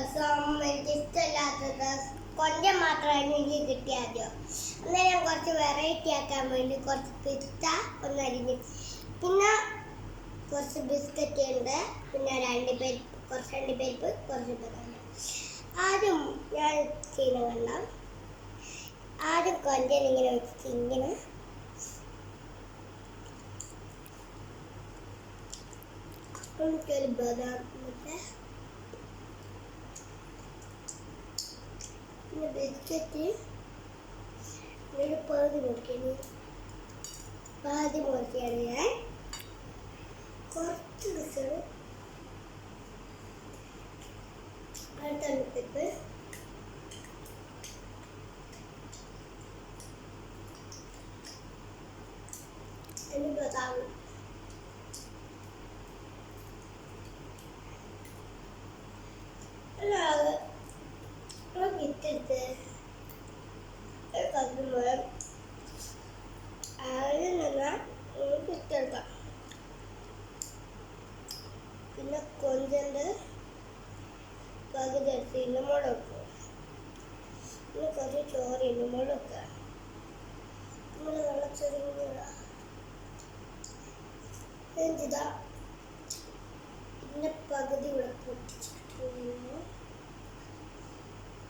ദിവസം എനിക്ക് ഇഷ്ടമില്ലാത്തത് കൊഞ്ചം മാത്രമായിരുന്നു എനിക്ക് കിട്ടിയ ആദ്യം. അന്നേരം ഞാൻ കുറച്ച് വെറൈറ്റി ആക്കാൻ വേണ്ടി കുറച്ച് പിസ്ത ഒന്ന് അരിഞ്ഞു. പിന്നെ കുറച്ച് ബിസ്ക്കറ്റ് ഉണ്ട്. പിന്നെ രണ്ട് പരിപ്പ് കുറച്ച് രണ്ട് പരിപ്പ് കുറച്ച് ബദാം. ആദ്യം ഞാൻ ചെയ്യുന്ന കണ്ടാം ആദ്യം കൊഞ്ചൻ ഇങ്ങനെ വെച്ചിട്ട് ഇങ്ങനെ. എനിക്കൊരു ബദാം എന്നിട്ട് ബിസ്ക്കറ്റ് ഒരു പകുതി മുറിക്കുന്നു പകുതി മുറിക്കുകയാണ് ഞാൻ. കുറച്ച് ബിസ്ക്കറ്റ് അടുത്തടുപ്പിപ്പ് എന്ന് ബദാം പിന്നെ കൊഞ്ചന്റെ പകുതി എടുത്ത് മുളക്. പിന്നെ കുറച്ച് ചോറ് മുളക്. നമ്മൾ വെള്ളച്ചെറിഞ്ഞ എന്തിതാ പിന്നെ പകുതി ഇവിടെ പൊട്ടിച്ചിട്ടുണ്ട്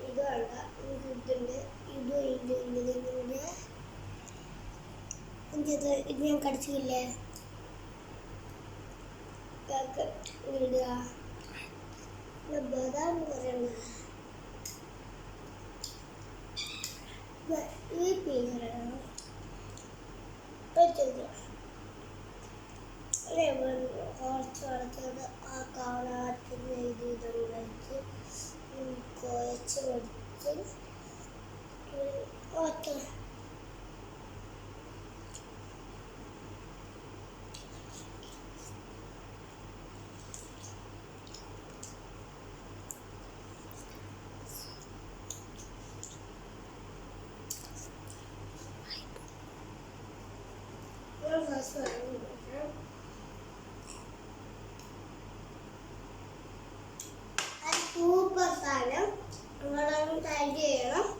ഇത് വേണ്ട ഇത് ഇതുണ്ട് ഇതും ഇതും ഇതും ഇത് ഇത് ഞാൻ കടിച്ചില്ലേ ഇതൊക്കെ ഇടുക. ബദാം പറയുന്നത്. ഈ പീരണം പറ്റില്ല കുറച്ച് വെള്ളത്തോട് ആ കാണാത്തിൽ എഴുതിയിട്ടുണ്ടായിട്ട് കുഴച്ച് കൊടുത്ത് ഓക്കെ. സൂപ്പർ സാധനം. നിങ്ങളൊന്ന് ട്രൈ ചെയ്യണം.